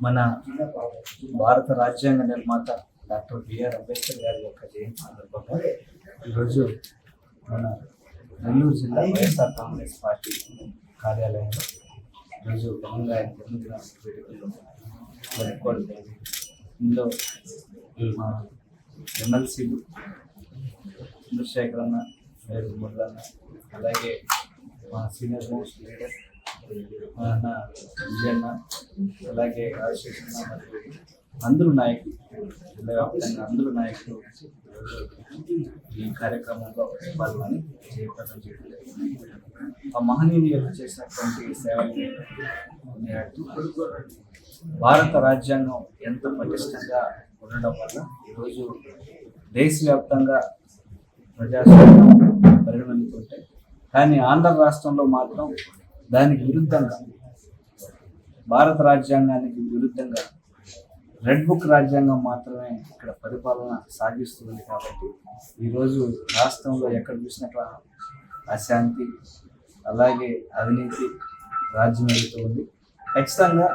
మన భారత రాజ్యాంగ నిర్మాత డాక్టర్ బిఆర్ అంబేద్కర్ గారి యొక్క జయంతి సందర్భంగా ఈరోజు మన నెల్లూరు జిల్లా వైఎస్ఆర్ కాంగ్రెస్ పార్టీ కార్యాలయంలో ఈరోజు ఘనంగా ఆయన జన్మదిన వేడుకల్లో జరుపుకోవడం ఇందులో మా ఎమ్మెల్సీలు చంద్రశేఖర్ అన్న మేరు మురళన్న అలాగే మా సీనియర్ మోస్ట్ లీడర్ మా అన్న విజయన్న అలాగే అందరు అందరూ నాయకులు జిల్లా వ్యాప్తంగా అందరూ నాయకులు ఈ కార్యక్రమంలో పాల్గొని జయప్రదం చేయడం జరిగింది. ఆ మహనీయులు చేసినటువంటి సేవలు కొనియాడుతూ భారత రాజ్యాంగం ఎంత పటిష్టంగా ఉండడం వల్ల ఈరోజు దేశవ్యాప్తంగా ప్రజాస్వామ్యం పరిగణిస్తుంటాయి కానీ ఆంధ్ర రాష్ట్రంలో మాత్రం దానికి విరుద్ధంగా భారత రాజ్యాంగానికి విరుద్ధంగా రెడ్ బుక్ రాజ్యాంగం మాత్రమే ఇక్కడ పరిపాలన సాగిస్తుంది కాబట్టి ఈరోజు రాష్ట్రంలో ఎక్కడ చూసినట్ల అశాంతి అలాగే అవినీతి రాజ్యం వెళుతుంది ఖచ్చితంగా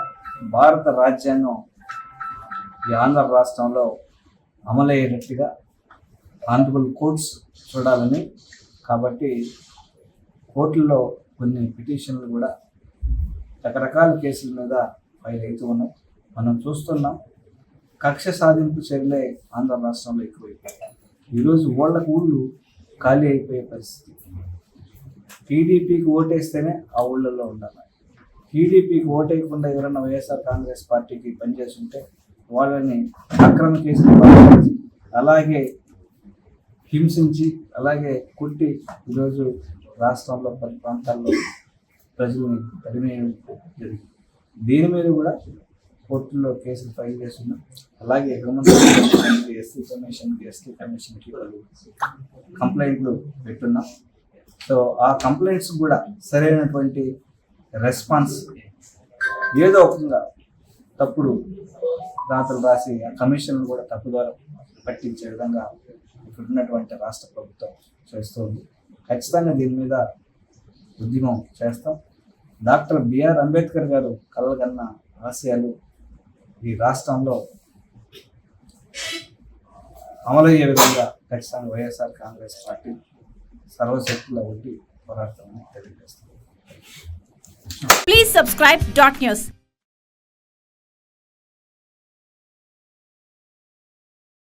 భారత రాజ్యాంగం ఈ ఆంధ్ర రాష్ట్రంలో అమలయ్యేటట్టుగా ఆనరబుల్ కోర్ట్స్ చూడాలని కాబట్టి కోర్టుల్లో కొన్ని పిటిషన్లు కూడా రకరకాల కేసుల మీద ఫైల్ అవుతూ ఉన్నాయి. మనం చూస్తున్నాం కక్ష సాధింపు చర్యలే ఆంధ్ర రాష్ట్రంలో ఎక్కువైపోయాయి. ఈరోజు ఓళ్ళకు ఊళ్ళు ఖాళీ అయిపోయే పరిస్థితి. టీడీపీకి ఓటేస్తేనే ఆ ఊళ్ళల్లో ఉండాలి. టీడీపీకి ఓటేయకుండా ఎవరైనా వైఎస్ఆర్ కాంగ్రెస్ పార్టీకి పనిచేస్తుంటే వాళ్ళని అక్రమ కేసులు అలాగే హింసించి అలాగే కుట్టి ఈరోజు రాష్ట్రంలో పలు ప్రాంతాల్లో ప్రజలు తరిమేయడం జరిగింది దీని మీద కూడా కోర్టులో కేసులు ఫైల్ చేస్తున్నాం. అలాగే హ్యూమన్ ఎస్సీ కమిషన్కి ఎస్టీ కమిషన్కి కంప్లైంట్లు పెట్టున్నాం. సో ఆ కంప్లైంట్స్ కూడా సరైనటువంటి రెస్పాన్స్ ఏదో ఒకగా తప్పుడు రాతలు రాసి ఆ కమిషన్ కూడా తప్పుదారు పట్టించే విధంగా ఇప్పుడున్నటువంటి రాష్ట్ర ప్రభుత్వం చేస్తుంది. ఖచ్చితంగా దీని మీద ఉద్యమం చేస్తాం. డాక్టర్ బిఆర్ అంబేద్కర్ గారు కలగన్న ఆశయాలు ఈ రాష్ట్రంలో అమలయ్యే విధంగా ఖచ్చితంగా వైఎస్ఆర్ కాంగ్రెస్ పార్టీ సర్వశక్తుల ఉండి పోరాడతామని తెలియజేస్తాం ప్లీజ్ సబ్స్క్రైబ్ డాట్ న్యూస్